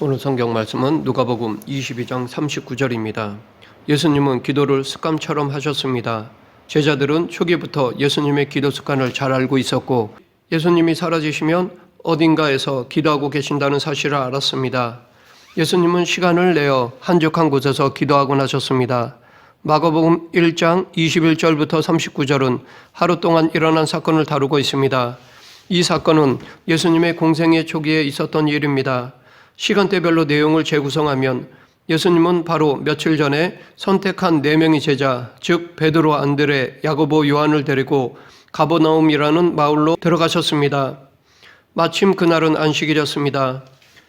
오늘 성경 말씀은 누가복음 22장 39절입니다. 예수님은 기도를 습관처럼 하셨습니다. 제자들은 초기부터 예수님의 기도 습관을 잘 알고 있었고 예수님이 사라지시면 어딘가에서 기도하고 계신다는 사실을 알았습니다. 예수님은 시간을 내어 한적한 곳에서 기도하곤 하셨습니다. 마가복음 1장 21절부터 39절은 하루 동안 일어난 사건을 다루고 있습니다. 이 사건은 예수님의 공생의 초기에 있었던 일입니다. 시간대별로 내용을 재구성하면 예수님은 바로 며칠 전에 선택한 네 명의 제자, 즉 베드로, 안드레, 야고보, 요한을 데리고 가보나움이라는 마을로 들어가셨습니다. 마침 그날은 안식일이었습니다.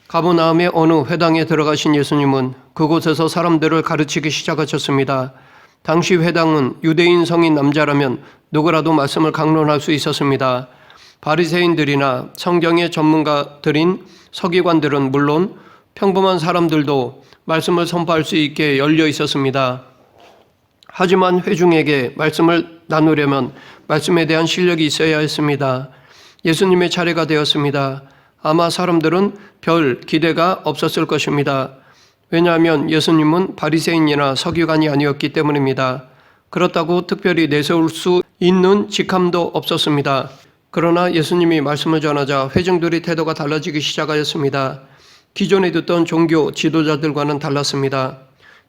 가보나움의 어느 회당에 들어가신 예수님은 그곳에서 사람들을 가르치기 시작하셨습니다. 당시 회당은 유대인 성인 남자라면 누구라도 말씀을 강론할 수 있었습니다. 바리새인들이나 성경의 전문가들인 서기관들은 물론 평범한 사람들도 말씀을 선포할 수 있게 열려 있었습니다. 하지만 회중에게 말씀을 나누려면 말씀에 대한 실력이 있어야 했습니다. 예수님의 차례가 되었습니다. 아마 사람들은 별 기대가 없었을 것입니다. 왜냐하면 예수님은 바리새인이나 서기관이 아니었기 때문입니다. 그렇다고 특별히 내세울 수 있는 직함도 없었습니다. 그러나 예수님이 말씀을 전하자 회중들의 태도가 달라지기 시작하였습니다. 기존에 듣던 종교 지도자들과는 달랐습니다.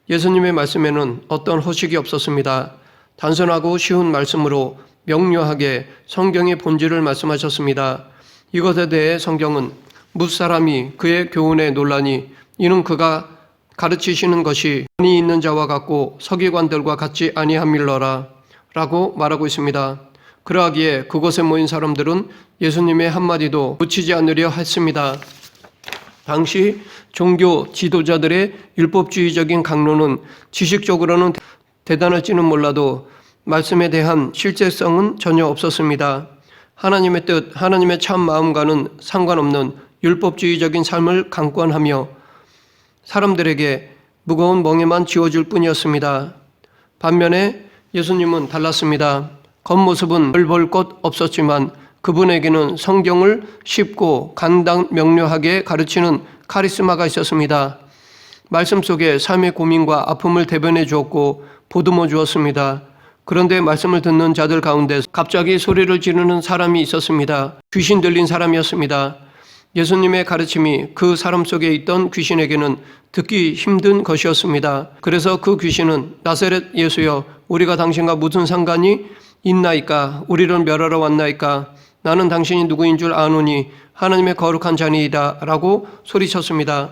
예수님의 말씀에는 어떤 허식이 없었습니다. 단순하고 쉬운 말씀으로 명료하게 성경의 본질을 말씀하셨습니다. 이것에 대해 성경은 무사람이 그의 교훈에 논란이 이는 그가 가르치시는 것이 권위 있는 자와 같고 서기관들과 같지 아니함일러라 라고 말하고 있습니다. 그러하기에 그곳에 모인 사람들은 예수님의 한마디도 붙이지 않으려 했습니다. 당시 종교 지도자들의 율법주의적인 강론은 지식적으로는 대단할지는 몰라도 말씀에 대한 실제성은 전혀 없었습니다. 하나님의 뜻, 하나님의 참 마음과는 상관없는 율법주의적인 삶을 강권하며 사람들에게 무거운 멍에만 지워줄 뿐이었습니다. 반면에 예수님은 달랐습니다. 겉모습은 별 볼 것 없었지만 그분에게는 성경을 쉽고 간단 명료하게 가르치는 카리스마가 있었습니다. 말씀 속에 삶의 고민과 아픔을 대변해 주었고 보듬어 주었습니다. 그런데 말씀을 듣는 자들 가운데 갑자기 소리를 지르는 사람이 있었습니다. 귀신 들린 사람이었습니다. 예수님의 가르침이 그 사람 속에 있던 귀신에게는 듣기 힘든 것이었습니다. 그래서 그 귀신은 나사렛 예수여 우리가 당신과 무슨 상관이 있나이까 우리를 멸하러 왔나이까 나는 당신이 누구인 줄 아노니 하나님의 거룩한 자니이다 라고 소리쳤습니다.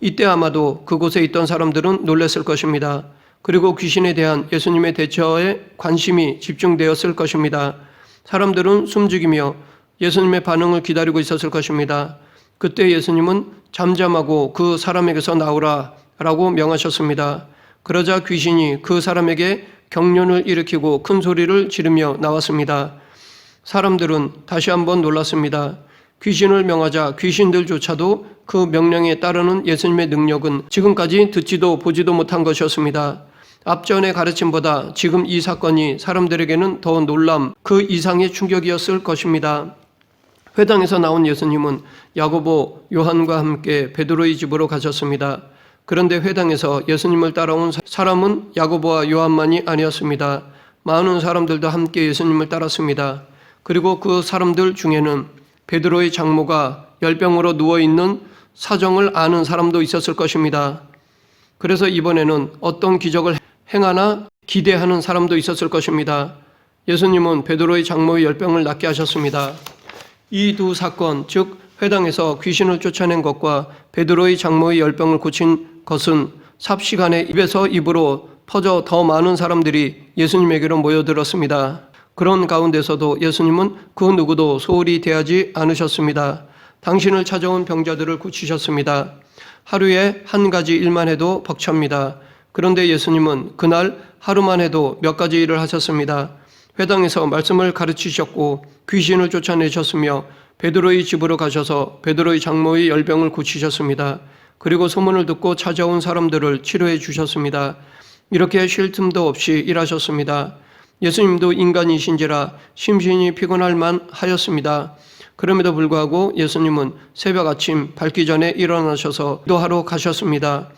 이때 아마도 그곳에 있던 사람들은 놀랐을 것입니다. 그리고 귀신에 대한 예수님의 대처에 관심이 집중되었을 것입니다. 사람들은 숨죽이며 예수님의 반응을 기다리고 있었을 것입니다. 그때 예수님은 잠잠하고 그 사람에게서 나오라 라고 명하셨습니다. 그러자 귀신이 그 사람에게 경련을 일으키고 큰 소리를 지르며 나왔습니다. 사람들은 다시 한번 놀랐습니다. 귀신을 명하자 귀신들조차도 그 명령에 따르는 예수님의 능력은 지금까지 듣지도 보지도 못한 것이었습니다. 앞전의 가르침보다 지금 이 사건이 사람들에게는 더 놀람, 그 이상의 충격이었을 것입니다. 회당에서 나온 예수님은 야고보, 요한과 함께 베드로의 집으로 가셨습니다. 그런데 회당에서 예수님을 따라온 사람은 야고보와 요한만이 아니었습니다. 많은 사람들도 함께 예수님을 따랐습니다. 그리고 그 사람들 중에는 베드로의 장모가 열병으로 누워 있는 사정을 아는 사람도 있었을 것입니다. 그래서 이번에는 어떤 기적을 행하나 기대하는 사람도 있었을 것입니다. 예수님은 베드로의 장모의 열병을 낫게 하셨습니다. 이 두 사건, 즉 회당에서 귀신을 쫓아낸 것과 베드로의 장모의 열병을 고친 것은 삽시간에 입에서 입으로 퍼져 더 많은 사람들이 예수님에게로 모여들었습니다. 그런 가운데서도 예수님은 그 누구도 소홀히 대하지 않으셨습니다. 당신을 찾아온 병자들을 고치셨습니다. 하루에 한 가지 일만 해도 벅찹니다. 그런데 예수님은 그날 하루만 해도 몇 가지 일을 하셨습니다. 회당에서 말씀을 가르치셨고 귀신을 쫓아내셨으며 베드로의 집으로 가셔서 베드로의 장모의 열병을 고치셨습니다. 그리고 소문을 듣고 찾아온 사람들을 치료해 주셨습니다. 이렇게 쉴 틈도 없이 일하셨습니다. 예수님도 인간이신지라 심신이 피곤할 만 하였습니다. 그럼에도 불구하고 예수님은 새벽 아침 밝기 전에 일어나셔서 기도하러 가셨습니다.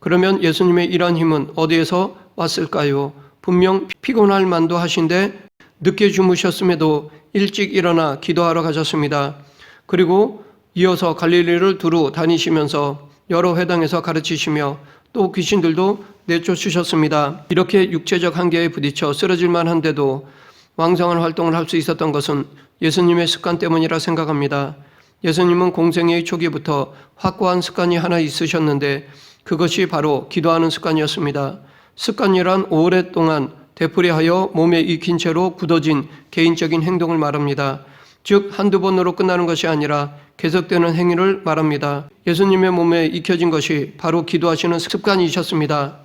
그러면 예수님의 이러한 힘은 어디에서 왔을까요? 분명 피곤할 만도 하신데 늦게 주무셨음에도 일찍 일어나 기도하러 가셨습니다. 그리고 이어서 갈릴리를 두루 다니시면서 여러 회당에서 가르치시며 또 귀신들도 내쫓으셨습니다. 이렇게 육체적 한계에 부딪혀 쓰러질 만 한데도 왕성한 활동을 할 수 있었던 것은 예수님의 습관 때문이라 생각합니다. 예수님은 공생의 초기부터 확고한 습관이 하나 있으셨는데 그것이 바로 기도하는 습관이었습니다. 습관이란 오랫동안 되풀이하여 몸에 익힌 채로 굳어진 개인적인 행동을 말합니다. 즉 한두 번으로 끝나는 것이 아니라 계속되는 행위를 말합니다. 예수님의 몸에 익혀진 것이 바로 기도하시는 습관이셨습니다.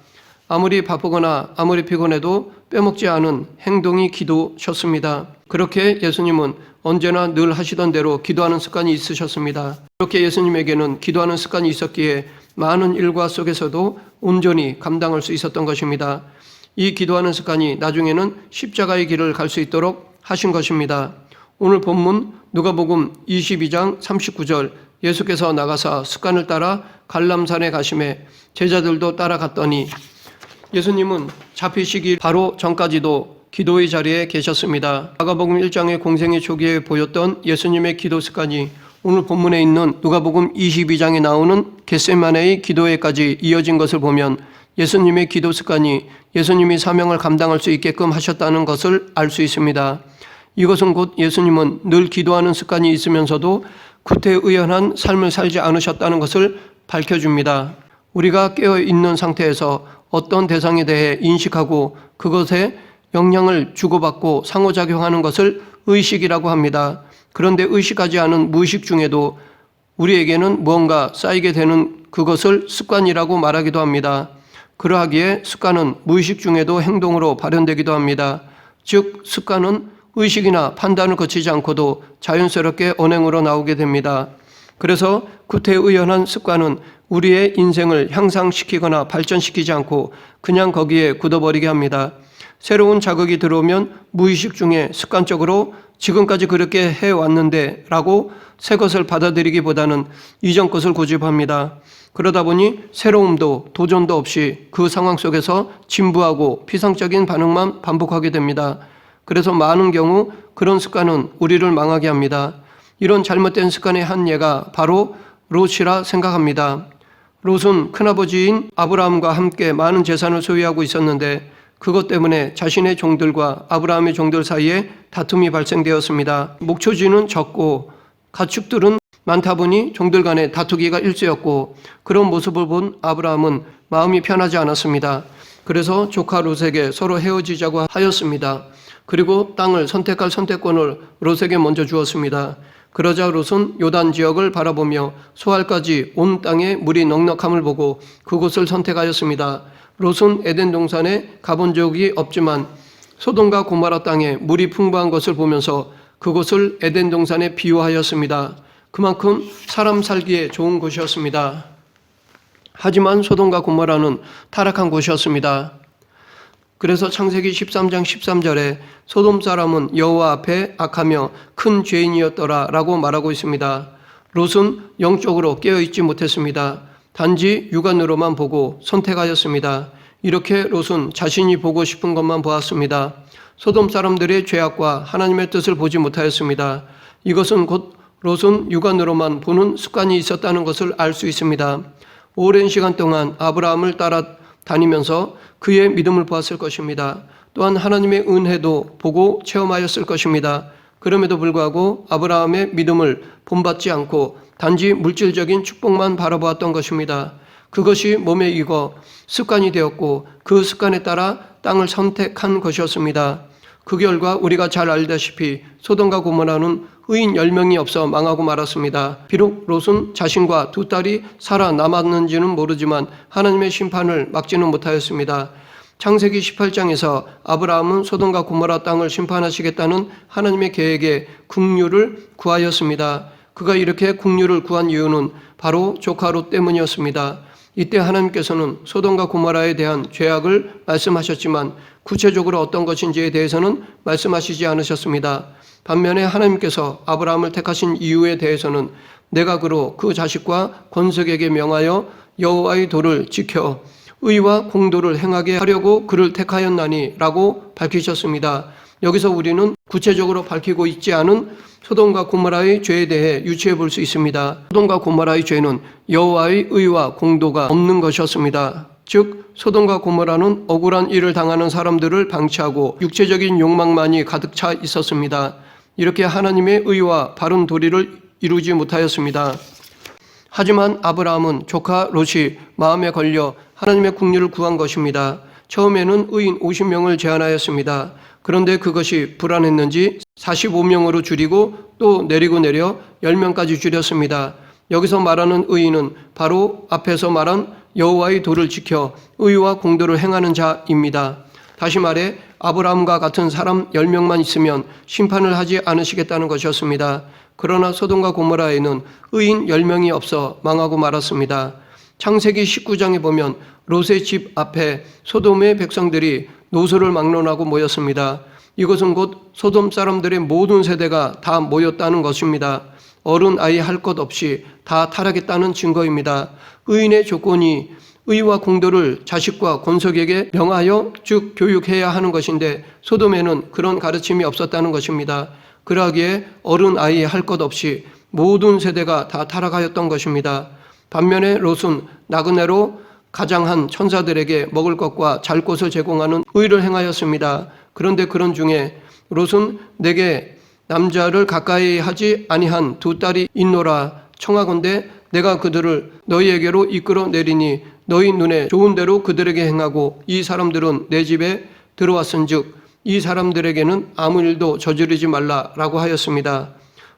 아무리 바쁘거나 아무리 피곤해도 빼먹지 않은 행동이 기도셨습니다. 그렇게 예수님은 언제나 늘 하시던 대로 기도하는 습관이 있으셨습니다. 그렇게 예수님에게는 기도하는 습관이 있었기에 많은 일과 속에서도 온전히 감당할 수 있었던 것입니다. 이 기도하는 습관이 나중에는 십자가의 길을 갈 수 있도록 하신 것입니다. 오늘 본문 누가복음 22장 39절 예수께서 나가사 습관을 따라 갈람산에 가심에 제자들도 따라갔더니 예수님은 잡히시기 바로 전까지도 기도의 자리에 계셨습니다. 마가복음 1장의 공생의 초기에 보였던 예수님의 기도 습관이 오늘 본문에 있는 누가복음 22장에 나오는 겟세마네의 기도에까지 이어진 것을 보면 예수님의 기도 습관이 예수님이 사명을 감당할 수 있게끔 하셨다는 것을 알 수 있습니다. 이것은 곧 예수님은 늘 기도하는 습관이 있으면서도 구태의연한 삶을 살지 않으셨다는 것을 밝혀줍니다. 우리가 깨어 있는 상태에서 어떤 대상에 대해 인식하고 그것에 영향을 주고받고 상호작용하는 것을 의식이라고 합니다. 그런데 의식하지 않은 무의식 중에도 우리에게는 무언가 쌓이게 되는 그것을 습관이라고 말하기도 합니다. 그러하기에 습관은 무의식 중에도 행동으로 발현되기도 합니다. 즉, 습관은 의식이나 판단을 거치지 않고도 자연스럽게 언행으로 나오게 됩니다. 그래서 구태의연한 습관은 우리의 인생을 향상시키거나 발전시키지 않고 그냥 거기에 굳어버리게 합니다. 새로운 자극이 들어오면 무의식 중에 습관적으로 지금까지 그렇게 해왔는데 라고 새 것을 받아들이기보다는 이전 것을 고집합니다. 그러다 보니 새로움도 도전도 없이 그 상황 속에서 진부하고 피상적인 반응만 반복하게 됩니다. 그래서 많은 경우 그런 습관은 우리를 망하게 합니다. 이런 잘못된 습관의 한 예가 바로 롯이라 생각합니다. 롯은 큰아버지인 아브라함과 함께 많은 재산을 소유하고 있었는데 그것 때문에 자신의 종들과 아브라함의 종들 사이에 다툼이 발생되었습니다. 목초지는 적고 가축들은 많다 보니 종들 간에 다투기가 일쑤였고 그런 모습을 본 아브라함은 마음이 편하지 않았습니다. 그래서 조카 롯에게 서로 헤어지자고 하였습니다. 그리고 땅을 선택할 선택권을 롯에게 먼저 주었습니다. 그러자 롯은 요단 지역을 바라보며 소알까지 온 땅에 물이 넉넉함을 보고 그곳을 선택하였습니다. 롯은 에덴 동산에 가본 적이 없지만 소돔과 고마라 땅에 물이 풍부한 것을 보면서 그곳을 에덴 동산에 비유하였습니다. 그만큼 사람 살기에 좋은 곳이었습니다. 하지만 소돔과 고모라는 타락한 곳이었습니다. 그래서 창세기 13장 13절에 소돔 사람은 여호와 앞에 악하며 큰 죄인이었더라라고 말하고 있습니다. 롯은 영적으로 깨어 있지 못했습니다. 단지 육안으로만 보고 선택하였습니다. 이렇게 롯은 자신이 보고 싶은 것만 보았습니다. 소돔 사람들의 죄악과 하나님의 뜻을 보지 못하였습니다. 이것은 곧 롯은 육안으로만 보는 습관이 있었다는 것을 알 수 있습니다. 오랜 시간 동안 아브라함을 따라 다니면서 그의 믿음을 보았을 것입니다. 또한 하나님의 은혜도 보고 체험하였을 것입니다. 그럼에도 불구하고 아브라함의 믿음을 본받지 않고 단지 물질적인 축복만 바라보았던 것입니다. 그것이 몸에 익어 습관이 되었고 그 습관에 따라 땅을 선택한 것이었습니다. 그 결과 우리가 잘 알다시피 소돔과 고모라는 의인 10명이 없어 망하고 말았습니다. 비록 롯은 자신과 두 딸이 살아남았는지는 모르지만 하나님의 심판을 막지는 못하였습니다. 창세기 18장에서 아브라함은 소돔과 고모라 땅을 심판하시겠다는 하나님의 계획에 국류를 구하였습니다. 그가 이렇게 국류를 구한 이유는 바로 조카 롯 때문이었습니다. 이때 하나님께서는 소돔과 고모라에 대한 죄악을 말씀하셨지만 구체적으로 어떤 것인지에 대해서는 말씀하시지 않으셨습니다. 반면에 하나님께서 아브라함을 택하신 이유에 대해서는 내가 그로 그 자식과 권석에게 명하여 여호와의 도를 지켜 의와 공도를 행하게 하려고 그를 택하였나니라고 밝히셨습니다. 여기서 우리는 구체적으로 밝히고 있지 않은 소돔과 고모라의 죄에 대해 유추해 볼 수 있습니다. 소돔과 고모라의 죄는 여호와의 의와 공도가 없는 것이었습니다. 즉 소돔과 고모라는 억울한 일을 당하는 사람들을 방치하고 육체적인 욕망만이 가득 차 있었습니다. 이렇게 하나님의 의와 바른 도리를 이루지 못하였습니다. 하지만 아브라함은 조카 롯이 마음에 걸려 하나님의 국리를 구한 것입니다. 처음에는 의인 50명을 제안하였습니다. 그런데 그것이 불안했는지 45명으로 줄이고 또 내리고 내려 10명까지 줄였습니다. 여기서 말하는 의인은 바로 앞에서 말한 여호와의 도를 지켜 의와 공도를 행하는 자입니다. 다시 말해 아브라함과 같은 사람 10명만 있으면 심판을 하지 않으시겠다는 것이었습니다. 그러나 소돔과 고모라에는 의인 10명이 없어 망하고 말았습니다. 창세기 19장에 보면 롯의 집 앞에 소돔의 백성들이 노소를 막론하고 모였습니다. 이것은 곧 소돔 사람들의 모든 세대가 다 모였다는 것입니다. 어른 아이 할 것 없이 다 타락했다는 증거입니다. 의인의 조건이 의와 공도를 자식과 권속에게 명하여 즉 교육해야 하는 것인데 소돔에는 그런 가르침이 없었다는 것입니다. 그러기에 어른 아이 할 것 없이 모든 세대가 다 타락하였던 것입니다. 반면에 롯은 나그네로 가장한 천사들에게 먹을 것과 잘 곳을 제공하는 의를 행하였습니다. 그런데 그런 중에 롯은 내게 남자를 가까이 하지 아니한 두 딸이 있노라 청하건대 내가 그들을 너희에게로 이끌어 내리니 너희 눈에 좋은 대로 그들에게 행하고 이 사람들은 내 집에 들어왔은즉 이 사람들에게는 아무 일도 저지르지 말라라고 하였습니다.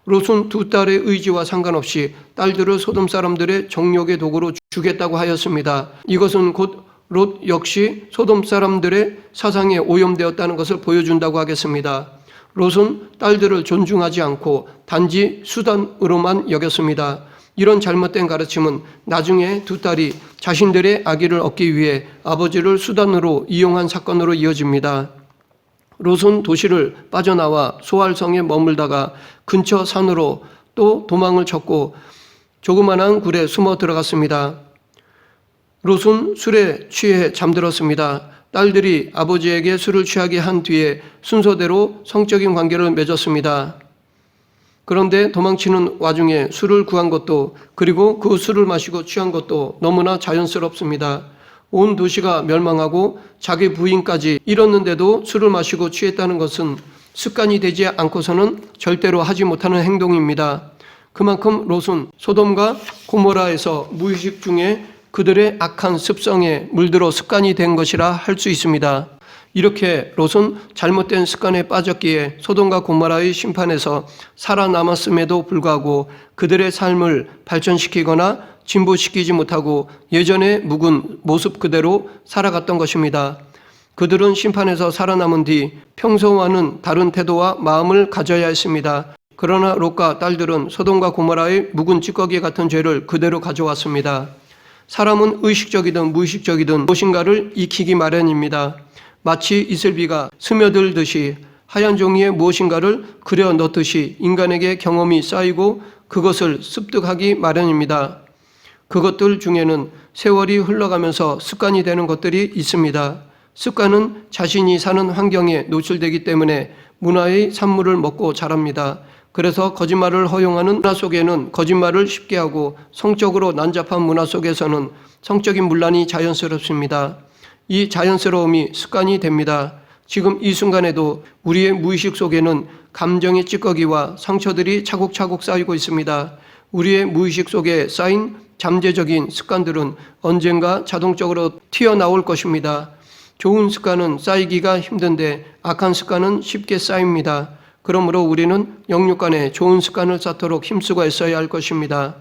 롯은 두 딸의 의지와 상관없이 딸들을 소돔 사람들의 정욕의 도구로 주겠다고 하였습니다. 이것은 곧 롯 역시 소돔 사람들의 사상에 오염되었다는 것을 보여준다고 하겠습니다. 롯은 딸들을 존중하지 않고 단지 수단으로만 여겼습니다. 이런 잘못된 가르침은 나중에 두 딸이 자신들의 아기를 얻기 위해 아버지를 수단으로 이용한 사건으로 이어집니다. 롯은 도시를 빠져나와 소알성에 머물다가 근처 산으로 또 도망을 쳤고 조그만한 굴에 숨어 들어갔습니다. 롯은 술에 취해 잠들었습니다. 딸들이 아버지에게 술을 취하게 한 뒤에 순서대로 성적인 관계를 맺었습니다. 그런데 도망치는 와중에 술을 구한 것도 그리고 그 술을 마시고 취한 것도 너무나 자연스럽습니다. 온 도시가 멸망하고 자기 부인까지 잃었는데도 술을 마시고 취했다는 것은 습관이 되지 않고서는 절대로 하지 못하는 행동입니다. 그만큼 롯은 소돔과 고모라에서 무의식 중에 그들의 악한 습성에 물들어 습관이 된 것이라 할 수 있습니다. 이렇게 롯은 잘못된 습관에 빠졌기에 소돔과 고모라의 심판에서 살아남았음에도 불구하고 그들의 삶을 발전시키거나 진보시키지 못하고 예전의 묵은 모습 그대로 살아갔던 것입니다. 그들은 심판에서 살아남은 뒤 평소와는 다른 태도와 마음을 가져야 했습니다. 그러나 롯과 딸들은 소돔과 고모라의 묵은 찌꺼기 같은 죄를 그대로 가져왔습니다. 사람은 의식적이든 무의식적이든 무엇인가를 익히기 마련입니다. 마치 이슬비가 스며들듯이 하얀 종이에 무엇인가를 그려 넣듯이 인간에게 경험이 쌓이고 그것을 습득하기 마련입니다. 그것들 중에는 세월이 흘러가면서 습관이 되는 것들이 있습니다. 습관은 자신이 사는 환경에 노출되기 때문에 문화의 산물을 먹고 자랍니다. 그래서 거짓말을 허용하는 문화 속에는 거짓말을 쉽게 하고 성적으로 난잡한 문화 속에서는 성적인 문란이 자연스럽습니다. 이 자연스러움이 습관이 됩니다. 지금 이 순간에도 우리의 무의식 속에는 감정의 찌꺼기와 상처들이 차곡차곡 쌓이고 있습니다. 우리의 무의식 속에 쌓인 잠재적인 습관들은 언젠가 자동적으로 튀어나올 것입니다. 좋은 습관은 쌓이기가 힘든데 악한 습관은 쉽게 쌓입니다. 그러므로 우리는 영육 간에 좋은 습관을 쌓도록 힘쓰고 애써야 할 것입니다.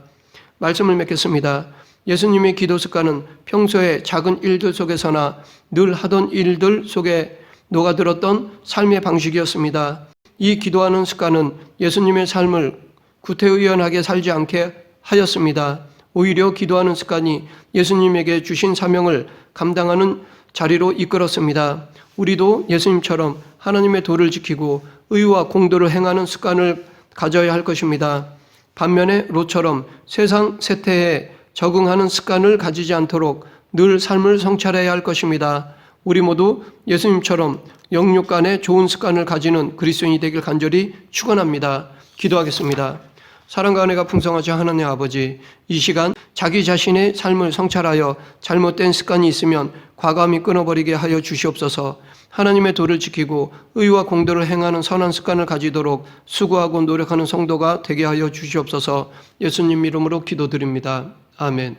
말씀을 맺겠습니다. 예수님의 기도 습관은 평소에 작은 일들 속에서나 늘 하던 일들 속에 녹아들었던 삶의 방식이었습니다. 이 기도하는 습관은 예수님의 삶을 구태의연하게 살지 않게 하였습니다. 오히려 기도하는 습관이 예수님에게 주신 사명을 감당하는 자리로 이끌었습니다. 우리도 예수님처럼 하나님의 도를 지키고 의와 공도를 행하는 습관을 가져야 할 것입니다. 반면에 롯처럼 세상 세태에 적응하는 습관을 가지지 않도록 늘 삶을 성찰해야 할 것입니다. 우리 모두 예수님처럼 영육 간의 좋은 습관을 가지는 그리스도인이 되길 간절히 축원합니다. 기도하겠습니다. 사랑과 은혜가 풍성하신 하나님 아버지, 이 시간 자기 자신의 삶을 성찰하여 잘못된 습관이 있으면 과감히 끊어버리게 하여 주시옵소서. 하나님의 도를 지키고 의와 공도를 행하는 선한 습관을 가지도록 수고하고 노력하는 성도가 되게 하여 주시옵소서. 예수님 이름으로 기도드립니다. 아멘.